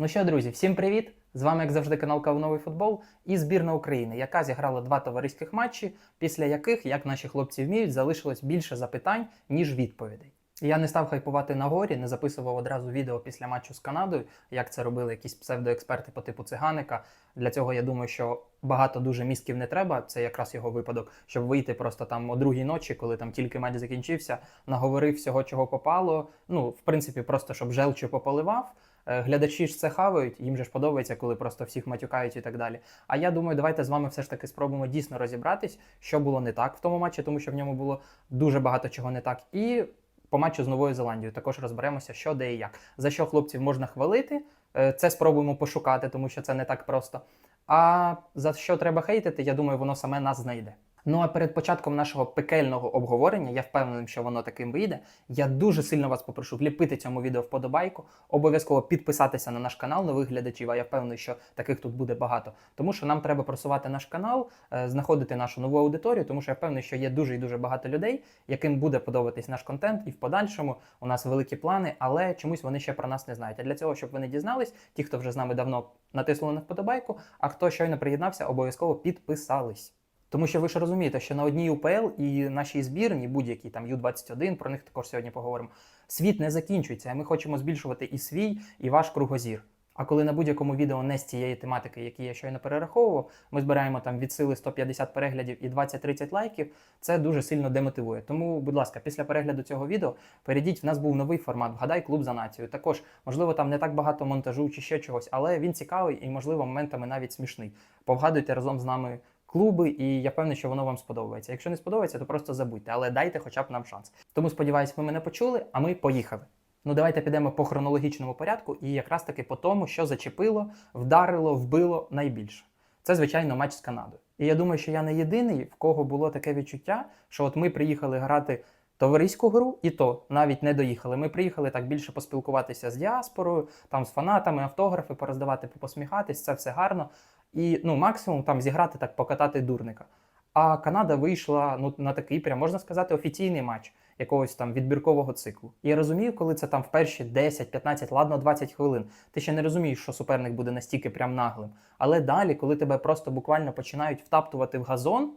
Ну що, друзі, всім привіт! З вами, як завжди, канал Кавуновий футбол і збірна України, яка зіграла два товариських матчі, після яких, як наші хлопці вміють, залишилось більше запитань, ніж відповідей. Я не став хайпувати на горі, не записував одразу відео після матчу з Канадою, як це робили якісь псевдоексперти по типу циганика. Для цього я думаю, що багато дуже мізків не треба. Це якраз його випадок, щоб вийти просто там о другій ночі, коли там тільки матч закінчився, наговорив всього, чого попало. Ну, в принципі, просто щоб желчю пополивав. Е, Глядачі ж це хавають, їм же ж подобається, коли просто всіх матюкають і так далі. А я думаю, давайте з вами все ж таки спробуємо дійсно розібратись, що було не так в тому матчі, тому що в ньому було дуже багато чого не так. І по матчу з Новою Зеландією також розберемося, що де і як. За що хлопців можна хвалити, е, це спробуємо пошукати, тому що це не так просто. А за що треба хейтити, я думаю, воно саме нас знайде. Ну а перед початком нашого пекельного обговорення, я впевнений, що воно таким вийде. Я дуже сильно вас попрошу вліпити цьому відео вподобайку, обов'язково підписатися на наш канал нових глядачів. А я впевнений, що таких тут буде багато. Тому що нам треба просувати наш канал, е, знаходити нашу нову аудиторію, тому що я впевнений, що є дуже і дуже багато людей, яким буде подобатись наш контент, і в подальшому у нас великі плани, але чомусь вони ще про нас не знають. А для цього, щоб вони дізнались, ті, хто вже з нами давно натиснули на вподобайку, а хто щойно приєднався, обов'язково підписались. Тому що ви ж розумієте, що на одній УПЛ і нашій збірні, будь-які там Ю-21, про них також сьогодні поговоримо. Світ не закінчується, а ми хочемо збільшувати і свій, і ваш кругозір. А коли на будь-якому відео не з цієї тематики, які я щойно перераховував, ми збираємо там від сили 150 переглядів і 20-30 лайків, це дуже сильно демотивує. Тому, будь ласка, після перегляду цього відео перейдіть. В нас був новий формат Вгадай клуб за націю. Також, можливо, там не так багато монтажу чи ще чогось, але він цікавий і, можливо, моментами навіть смішний. Повгадуйте разом з нами клуби, і я певний, що воно вам сподобається. Якщо не сподобається, то просто забудьте, але дайте хоча б нам шанс. Тому сподіваюся, ви мене почули, а ми поїхали. Ну, давайте підемо по хронологічному порядку і якраз таки по тому, що зачепило, вдарило, вбило найбільше. Це, звичайно, матч з Канадою. І я думаю, що я не єдиний, в кого було таке відчуття, що от ми приїхали грати товариську гру, і то навіть не доїхали. Ми приїхали так більше поспілкуватися з діаспорою, там з фанатами, автографи пороздавати, посміхатись, це все гарно. І ну, максимум там зіграти так, покатати дурника. А Канада вийшла ну, на такий, прям можна сказати, офіційний матч якогось там відбіркового циклу. І я розумію, коли це там в перші 10, 15, ладно, 20 хвилин. Ти ще не розумієш, що суперник буде настільки прям наглим. Але далі, коли тебе просто буквально починають втаптувати в газон,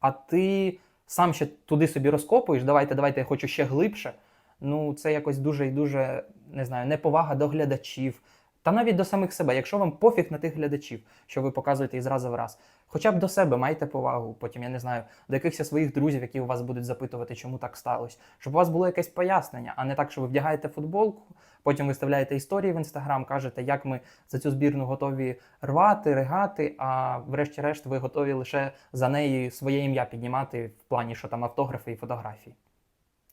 а ти сам ще туди собі розкопуєш, давайте, давайте, я хочу ще глибше. Ну, це якось дуже і дуже не знаю, неповага до глядачів. Та навіть до самих себе, якщо вам пофіг на тих глядачів, що ви показуєте із разу в раз, хоча б до себе майте повагу, потім я не знаю, до якихось своїх друзів, які у вас будуть запитувати, чому так сталося, щоб у вас було якесь пояснення, а не так, що ви вдягаєте футболку, потім виставляєте історії в інстаграм, кажете, як ми за цю збірну готові рвати, ригати, а врешті-решт ви готові лише за неї своє ім'я піднімати в плані, що там автографи і фотографії.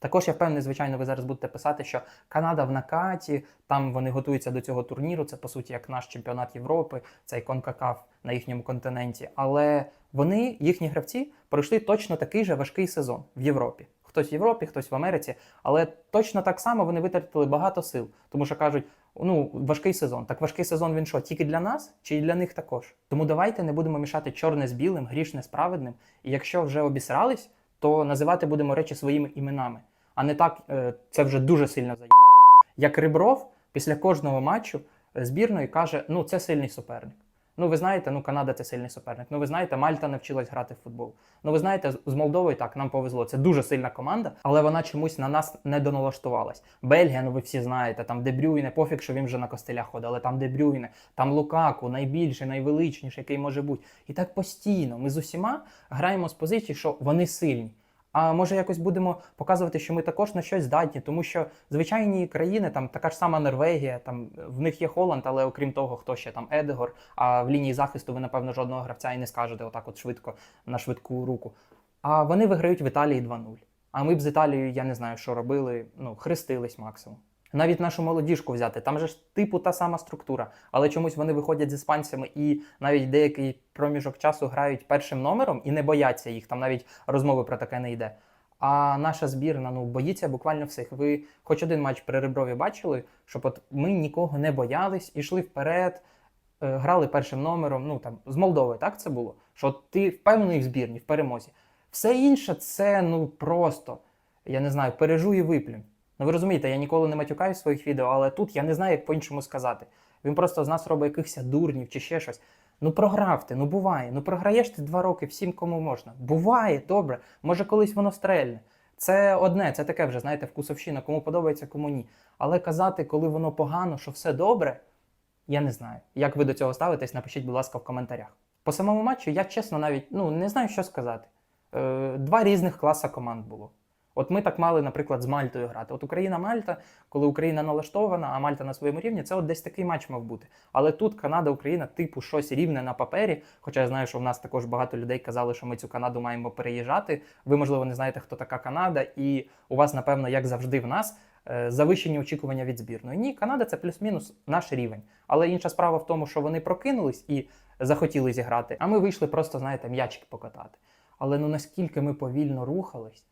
Також я впевнений, звичайно, ви зараз будете писати, що Канада в накаті, там вони готуються до цього турніру. Це по суті як наш чемпіонат Європи, цей конкакаф на їхньому континенті. Але вони, їхні гравці, пройшли точно такий же важкий сезон в Європі. Хтось в Європі, хтось в Америці, але точно так само вони витратили багато сил, тому що кажуть. Ну, важкий сезон. Так важкий сезон він що, тільки для нас чи і для них також? Тому давайте не будемо мішати чорне з білим, грішне з праведним. І якщо вже обісрались, то називати будемо речі своїми іменами. А не так, е, це вже дуже сильно заїбало. Як Рибров після кожного матчу збірної каже: ну це сильний суперник. Ну, ви знаєте, ну Канада це сильний суперник. Ну, ви знаєте, Мальта навчилась грати в футбол. Ну, ви знаєте, з Молдовою так нам повезло. Це дуже сильна команда, але вона чомусь на нас не доналаштувалась. Бельгія, ну ви всі знаєте, там Дебрюйне, пофіг, що він вже на костелях ходить, але там Дебрюйне, там Лукаку, найбільший, найвеличніший, який може бути. І так постійно. Ми з усіма граємо з позиції, що вони сильні. А може якось будемо показувати, що ми також на щось здатні, тому що звичайні країни, там така ж сама Норвегія, там в них є Холланд, але окрім того, хто ще там Едегор. А в лінії захисту ви, напевно, жодного гравця і не скажете отак, от швидко на швидку руку. А вони виграють в Італії 2-0. А ми б з Італією, я не знаю, що робили, ну, хрестились максимум. Навіть нашу молодіжку взяти, там же ж типу та сама структура, але чомусь вони виходять з іспанцями і навіть деякий проміжок часу грають першим номером і не бояться їх. Там навіть розмови про таке не йде. А наша збірна ну боїться буквально всіх. Ви хоч один матч при Реброві бачили, щоб от ми нікого не боялись, ішли вперед, е, грали першим номером. Ну там з Молдови, так це було? Що ти впевнений в збірні, в перемозі. Все інше це ну просто, я не знаю, пережуй і виплюнь. Ну ви розумієте, я ніколи не матюкаю своїх відео, але тут я не знаю, як по-іншому сказати. Він просто з нас робить якихось дурнів чи ще щось. Ну програв ти, ну буває. Ну програєш ти два роки всім, кому можна. Буває, добре. Може, колись воно стрельне. Це одне, це таке вже, знаєте, вкусовщина, кому подобається, кому ні. Але казати, коли воно погано, що все добре, я не знаю. Як ви до цього ставитесь, напишіть, будь ласка, в коментарях. По самому матчу я чесно навіть ну, не знаю, що сказати. Е, два різних класа команд було. От ми так мали, наприклад, з Мальтою грати. От Україна-Мальта, коли Україна налаштована, а Мальта на своєму рівні, це от десь такий матч мав бути. Але тут Канада-Україна, типу, щось рівне на папері. Хоча я знаю, що в нас також багато людей казали, що ми цю Канаду маємо переїжджати. Ви, можливо, не знаєте, хто така Канада, і у вас, напевно, як завжди, в нас е, завищені очікування від збірної. Ні, Канада це плюс-мінус наш рівень. Але інша справа в тому, що вони прокинулись і захотіли зіграти, а ми вийшли просто, знаєте, м'ячик покатати. Але ну наскільки ми повільно рухались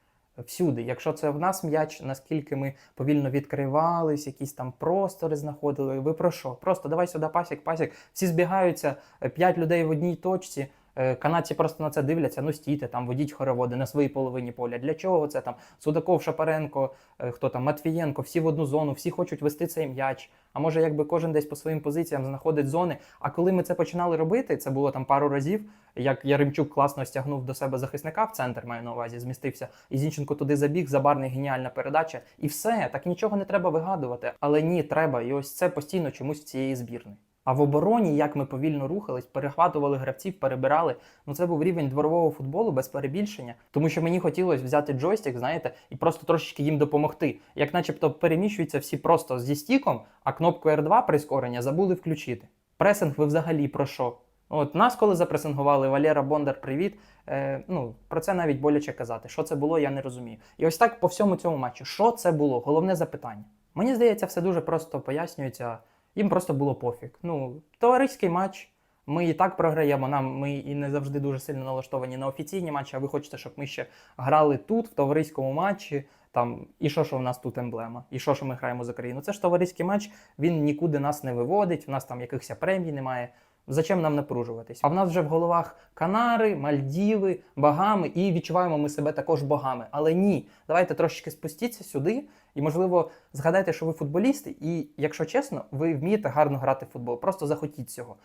всюди. Якщо це в нас м'яч, наскільки ми повільно відкривались, якісь там простори знаходили. Ви про що? Просто давай сюди пасік, пасік. Всі збігаються, е, п'ять людей в одній точці. Е, Канадці просто на це дивляться, ну стійте там, водіть хороводи на своїй половині поля. Для чого це там? Судаков, Шапаренко, е, хто там, Матвієнко, всі в одну зону, всі хочуть вести цей м'яч. А може, якби кожен десь по своїм позиціям знаходить зони. А коли ми це починали робити, це було там пару разів, як Яремчук класно стягнув до себе захисника в центр, маю на увазі, змістився, і Зінченко туди забіг, забарний геніальна передача. І все, так нічого не треба вигадувати. Але ні, треба. І ось це постійно чомусь в цієї збірної. А в обороні, як ми повільно рухались, перехватували гравців, перебирали. Ну це був рівень дворового футболу без перебільшення, тому що мені хотілося взяти джойстик, знаєте, і просто трошечки їм допомогти. Як начебто переміщуються всі просто зі стіком, а кнопку R2 прискорення забули включити. Пресинг ви взагалі про що? От нас, коли запресингували, Валера Бондар, привіт. Е, ну про це навіть боляче казати. Що це було, я не розумію. І ось так по всьому цьому матчу. Що це було? Головне запитання. Мені здається, все дуже просто пояснюється. Їм просто було пофіг. Ну, товариський матч. Ми і так програємо. Нам ми і не завжди дуже сильно налаштовані на офіційні матчі. А ви хочете, щоб ми ще грали тут, в товариському матчі. Там і що, що в нас тут емблема, і що, що ми граємо за країну. Це ж товариський матч, він нікуди нас не виводить, У нас там якихось премій немає. Зачем нам напружуватись? А в нас вже в головах Канари, Мальдіви, Багами, і відчуваємо ми себе також богами. Але ні, давайте трошечки спустіться сюди, і можливо згадайте, що ви футболісти, і якщо чесно, ви вмієте гарно грати в футбол. Просто захотіть цього.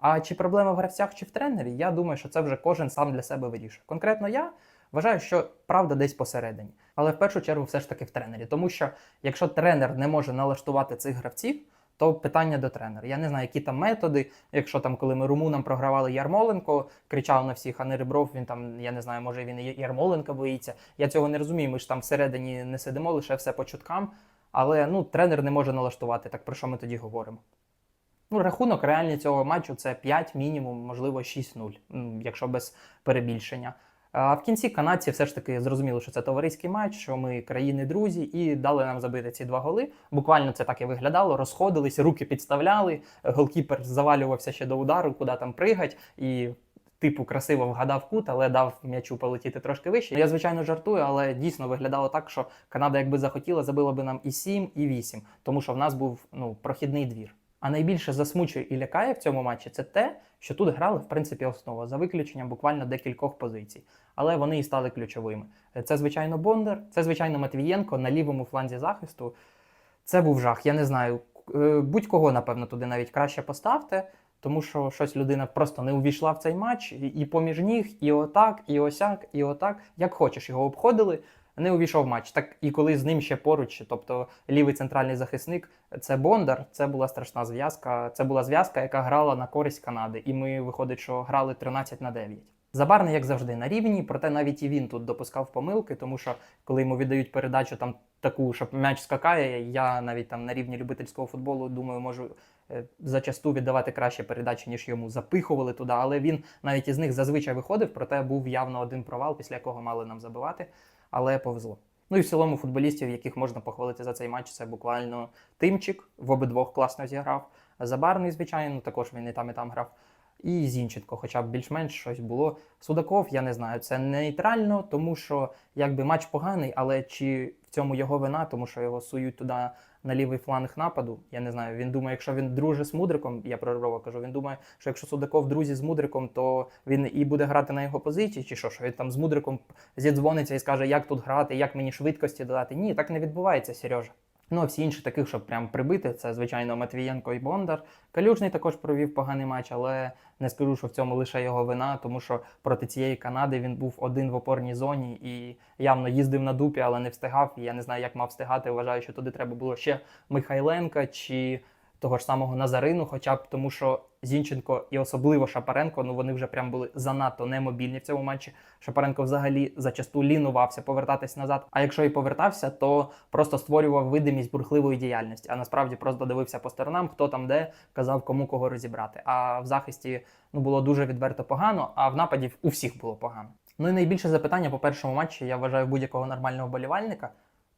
А чи проблема в гравцях чи в тренері? Я думаю, що це вже кожен сам для себе вирішує. Конкретно я вважаю, що правда десь посередині. Але в першу чергу все ж таки в тренері. Тому що якщо тренер не може налаштувати цих гравців, то питання до тренера. Я не знаю, які там методи. Якщо там, коли ми румунам програвали Ярмоленко, кричав на всіх, а не Ребров, він там, я не знаю, може він і Ярмоленка боїться. Я цього не розумію. Ми ж там всередині не сидимо, лише все по чуткам. Але ну, тренер не може налаштувати. Так про що ми тоді говоримо? Ну, рахунок реальний цього матчу це 5 мінімум, можливо, 6-0, якщо без перебільшення. А в кінці канадці все ж таки зрозуміли, що це товариський матч, що ми країни-друзі, і дали нам забити ці два голи. Буквально це так і виглядало. Розходились, руки підставляли. Голкіпер завалювався ще до удару, куди там пригать, і типу красиво вгадав кут, але дав м'ячу полетіти трошки вище. Я звичайно жартую, але дійсно виглядало так, що Канада, якби захотіла, забила би нам і 7, і 8, тому що в нас був ну прохідний двір. А найбільше засмучує і лякає в цьому матчі це те, що тут грали в принципі основа за виключенням буквально декількох позицій, але вони і стали ключовими. Це звичайно Бондар, це звичайно Матвієнко на лівому фланзі захисту. Це був жах. Я не знаю. Е, Будь-кого, напевно, туди навіть краще поставте, тому що щось людина просто не увійшла в цей матч, і поміж ніг, і отак, і осяк, і отак. Як хочеш, його обходили. Не увійшов матч. Так і коли з ним ще поруч, тобто лівий центральний захисник, це Бондар, це була страшна зв'язка. Це була зв'язка, яка грала на користь Канади. І ми виходить, що грали 13 на 9. Забарний, як завжди, на рівні, проте навіть і він тут допускав помилки, тому що коли йому віддають передачу там таку, щоб м'яч скакає, я навіть там на рівні любительського футболу думаю, можу е, зачасту віддавати краще передачі, ніж йому запихували туди. Але він навіть із них зазвичай виходив, проте був явно один провал, після якого мали нам забивати, але повезло. Ну і в цілому футболістів, яких можна похвалити за цей матч, це буквально Тимчик, в обидвох класно зіграв. Забарний, звичайно, також він і там, і там грав. І Зінченко, хоча б більш-менш щось було. Судаков, я не знаю, це нейтрально, тому що якби матч поганий, але чи в цьому його вина, тому що його сують туди на лівий фланг нападу. Я не знаю. Він думає, якщо він друже з Мудриком, я про Реброва кажу, він думає, що якщо Судаков друзі з Мудриком, то він і буде грати на його позиції, чи що, що він там з Мудриком зідзвониться і скаже, як тут грати, як мені швидкості додати. Ні, так не відбувається, Сережа. Ну, всі інші таких, щоб прям прибити, це, звичайно, Матвієнко і Бондар. Калюжний також провів поганий матч, але не скажу, що в цьому лише його вина, тому що проти цієї Канади він був один в опорній зоні і явно їздив на дупі, але не встигав. Я не знаю, як мав встигати. Вважаю, що туди треба було ще Михайленка чи того ж самого Назарину, хоча б тому, що Зінченко і особливо Шапаренко, ну вони вже прям були занадто немобільні в цьому матчі. Шапаренко взагалі зачасту лінувався повертатись назад. А якщо і повертався, то просто створював видимість бурхливої діяльності. А насправді просто дивився по сторонам, хто там де казав, кому кого розібрати. А в захисті ну було дуже відверто погано, а в нападі у всіх було погано. Ну і найбільше запитання по першому матчі, я вважаю будь-якого нормального болівальника.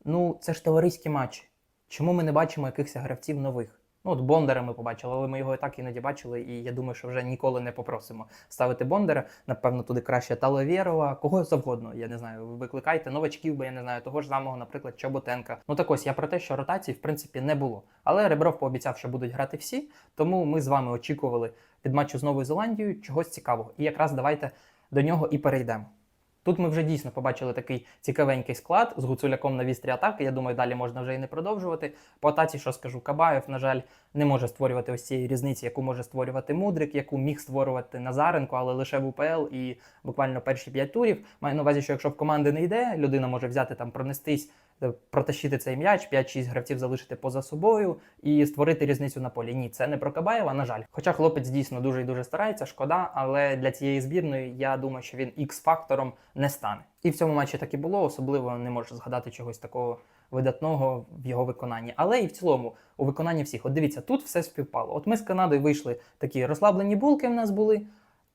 Ну, це ж товариські матчі. Чому ми не бачимо якихось гравців нових? Ну, от Бондара ми побачили, але ми його і так іноді бачили, і я думаю, що вже ніколи не попросимо ставити Бондара. Напевно, туди краще Таловєрова, кого завгодно. Я не знаю, викликайте новачків, бо я не знаю, того ж самого, наприклад, Чоботенка. Ну так ось я про те, що ротації в принципі не було. Але Ребров пообіцяв, що будуть грати всі, тому ми з вами очікували від матчу з Новою Зеландією чогось цікавого. І якраз давайте до нього і перейдемо. Тут ми вже дійсно побачили такий цікавенький склад з гуцуляком на вістрі атаки. Я думаю, далі можна вже і не продовжувати. По атаці, що скажу, Кабаєв, на жаль, не може створювати ось цієї різниці, яку може створювати Мудрик, яку міг створювати Назаренко, але лише в УПЛ і буквально перші п'ять турів. Маю на увазі, що якщо в команди не йде, людина може взяти там, пронестись, протащити цей м'яч, 5-6 гравців залишити поза собою і створити різницю на полі. Ні, це не про Кабаєва, на жаль. Хоча хлопець дійсно дуже і дуже старається, шкода, але для цієї збірної я думаю, що він ікс-фактором не стане. І в цьому матчі так і було, особливо не можу згадати чогось такого видатного в його виконанні. Але і в цілому у виконанні всіх. От дивіться, тут все співпало. От ми з Канадою вийшли такі розслаблені булки в нас були.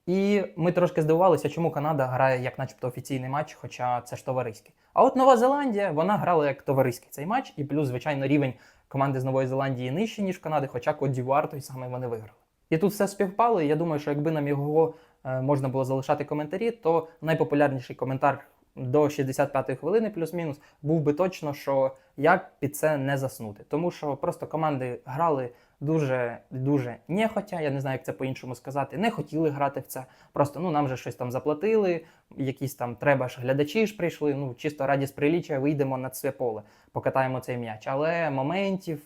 І ми трошки здивувалися, чому Канада грає як, начебто, офіційний матч, хоча це ж товариський. А от Нова Зеландія вона грала як товариський цей матч, і плюс, звичайно, рівень команди з Нової Зеландії нижчий, ніж Канади, хоча Кот Дівуар той самий вони виграли. І тут все співпало. І я думаю, що якби нам його е, можна було залишати коментарі, то найпопулярніший коментар до 65-ї хвилини, плюс-мінус, був би точно, що як під це не заснути. Тому що просто команди грали дуже дуже нехотя, я не знаю, як це по-іншому сказати. Не хотіли грати в це. Просто ну нам же щось там заплатили, якісь там треба ж глядачі ж прийшли. Ну чисто раді приліччя вийдемо на це поле, покатаємо цей м'яч. Але моментів.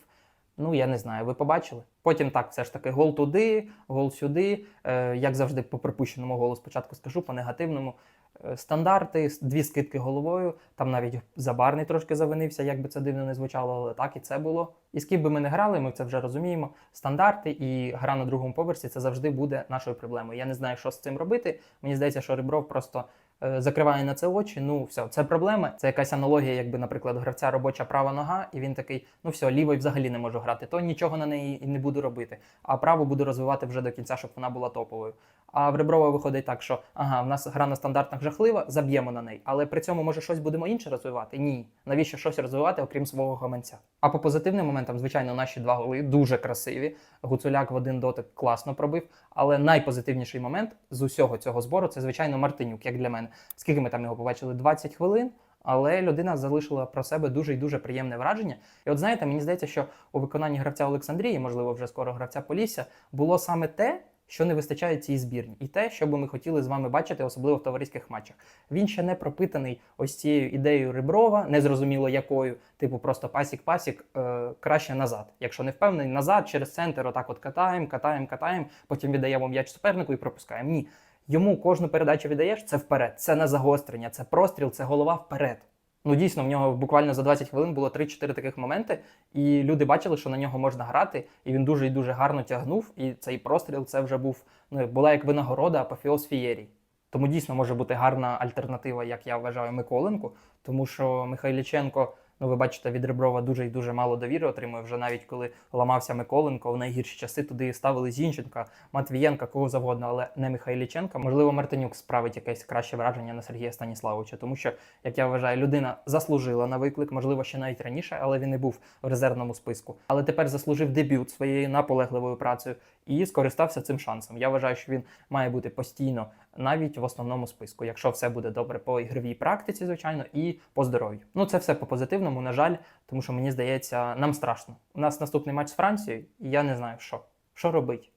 Ну, я не знаю, ви побачили. Потім так, все ж таки, гол туди, гол сюди. Е, як завжди, по припущеному голу спочатку скажу, по негативному. Е, стандарти, дві скидки головою. Там навіть забарний трошки завинився, як би це дивно не звучало, але так і це було. І з ким би ми не грали, ми це вже розуміємо. Стандарти і гра на другому поверсі це завжди буде нашою проблемою. Я не знаю, що з цим робити. Мені здається, що Ребров просто е, закриває на це очі. Ну, все, це проблема. Це якась аналогія, якби, наприклад, гравця робоча права нога, і він такий: ну все, лівою взагалі не можу грати, то нічого на неї і не буду робити. А право буду розвивати вже до кінця, щоб вона була топовою. А в Реброва виходить так, що ага, в нас гра на стандартах жахлива, заб'ємо на неї. Але при цьому може щось будемо інше розвивати? Ні. Навіщо щось розвивати, окрім свого гаманця? А по позитивним моментам, звичайно, наші два голи дуже красиві. Гуцуляк в один дотик класно пробив. Але найпозитивніший момент з усього цього збору це, звичайно, Мартинюк, як для мене. Скільки ми там його побачили? 20 хвилин. Але людина залишила про себе дуже і дуже приємне враження. І от знаєте, мені здається, що у виконанні гравця Олександрії, можливо, вже скоро гравця Полісся, було саме те, що не вистачає цій збірні, і те, що би ми хотіли з вами бачити, особливо в товариських матчах. Він ще не пропитаний ось цією ідеєю Реброва, незрозуміло якою, типу просто пасік-пасік, е, краще назад. Якщо не впевнений, назад через центр, отак от катаємо, катаємо, катаємо, потім віддаємо м'яч супернику і пропускаємо. Ні. Йому кожну передачу віддаєш, це вперед, це не загострення, це простріл, це голова вперед. Ну, дійсно, в нього буквально за 20 хвилин було 3-4 таких моменти, і люди бачили, що на нього можна грати, і він дуже і дуже гарно тягнув. І цей простріл це вже був ну, була як винагорода апофіоз фієрій. Тому дійсно може бути гарна альтернатива, як я вважаю, Миколенку, тому що Михайліченко. Ну, ви бачите, від Реброва дуже і дуже мало довіри отримує. Вже навіть коли ламався Миколенко, в найгірші часи туди ставили Зінченка, Матвієнка, кого завгодно, але не Михайліченка. Можливо, Мартинюк справить якесь краще враження на Сергія Станіславовича, тому що, як я вважаю, людина заслужила на виклик, можливо, ще навіть раніше, але він не був в резервному списку. Але тепер заслужив дебют своєю наполегливою працею і скористався цим шансом. Я вважаю, що він має бути постійно навіть в основному списку, якщо все буде добре по ігровій практиці, звичайно, і по здоров'ю. Ну це все по позитивному, на жаль, тому що мені здається, нам страшно. У нас наступний матч з Францією, і я не знаю, що. Що робити?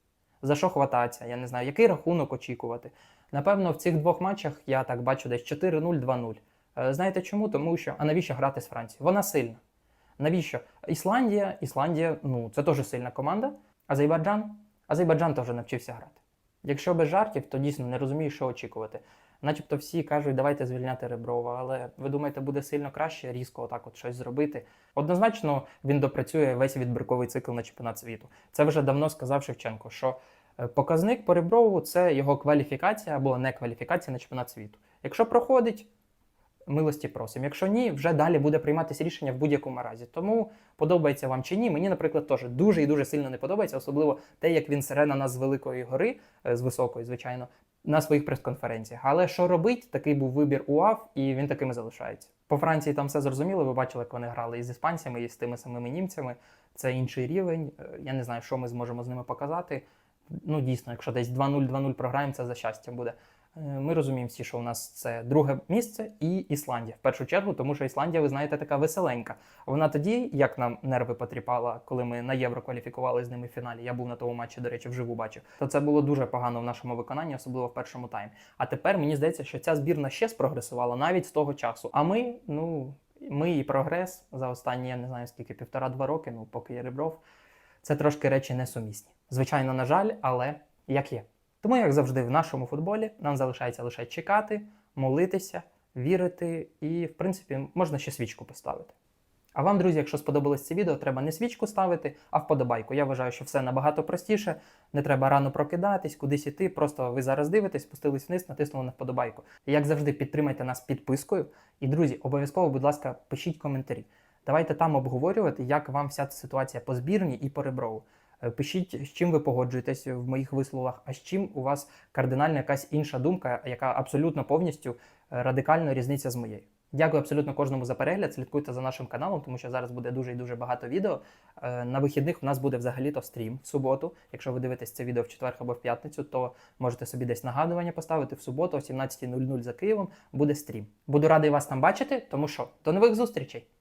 За що хвататися? Я не знаю, який рахунок очікувати. Напевно, в цих двох матчах я так бачу десь 4-0, 2-0. Е, Знаєте чому? Тому що а навіщо грати з Францією? Вона сильна. Навіщо? Ісландія, Ісландія, ну це теж сильна команда. Азербайджан, Азербайджан теж навчився грати. Якщо без жартів, то дійсно не розумію, що очікувати. Начебто всі кажуть, давайте звільняти Реброва, але ви думаєте, буде сильно краще різко отак от щось зробити. Однозначно він допрацює весь відбірковий цикл на чемпіонат світу. Це вже давно сказав Шевченко, що е, показник по Реброву це його кваліфікація або не кваліфікація на чемпіонат світу. Якщо проходить, милості просимо. Якщо ні, вже далі буде прийматися рішення в будь-якому разі. Тому подобається вам чи ні. Мені, наприклад, теж дуже і дуже сильно не подобається, особливо те, як він сере на нас з великої гори, е, з високої, звичайно, на своїх прес-конференціях. Але що робить, такий був вибір УАВ, і він таким і залишається. По Франції там все зрозуміло. Ви бачили, як вони грали із іспанцями, і з тими самими німцями. Це інший рівень. Е, Я не знаю, що ми зможемо з ними показати. Ну, дійсно, якщо десь 2-0, 2-0 програємо, це за щастя буде. Е, Ми розуміємо всі, що у нас це друге місце і Ісландія в першу чергу, тому що Ісландія, ви знаєте, така веселенька. Вона тоді, як нам нерви потріпала, коли ми на євро кваліфікували з ними в фіналі. Я був на тому матчі, до речі, вживу бачив. То це було дуже погано в нашому виконанні, особливо в першому таймі. А тепер мені здається, що ця збірна ще спрогресувала навіть з того часу. А ми, ну, ми і прогрес за останні, я не знаю скільки, півтора-два роки, ну поки є Ребров, це трошки речі несумісні. Звичайно, на жаль, але як є. Тому, як завжди, в нашому футболі нам залишається лише чекати, молитися, вірити і, в принципі, можна ще свічку поставити. А вам, друзі, якщо сподобалось це відео, треба не свічку ставити, а вподобайку. Я вважаю, що все набагато простіше. Не треба рано прокидатись, кудись іти. Просто ви зараз дивитесь, спустились вниз, натиснули на вподобайку. І як завжди, підтримайте нас підпискою. І, друзі, обов'язково, будь ласка, пишіть коментарі. Давайте там обговорювати, як вам вся ця ситуація по збірні і по реброву. Е, Пишіть, з чим ви погоджуєтесь в моїх висловах, а з чим у вас кардинальна якась інша думка, яка абсолютно повністю е, радикально різниця з моєю. Дякую абсолютно кожному за перегляд. Слідкуйте за нашим каналом, тому що зараз буде дуже і дуже багато відео. Е, На вихідних у нас буде взагалі-то стрім в суботу. Якщо ви дивитесь це відео в четвер або в п'ятницю, то можете собі десь нагадування поставити в суботу о 17.00 за Києвом. Буде стрім. Буду радий вас там бачити, тому що до нових зустрічей!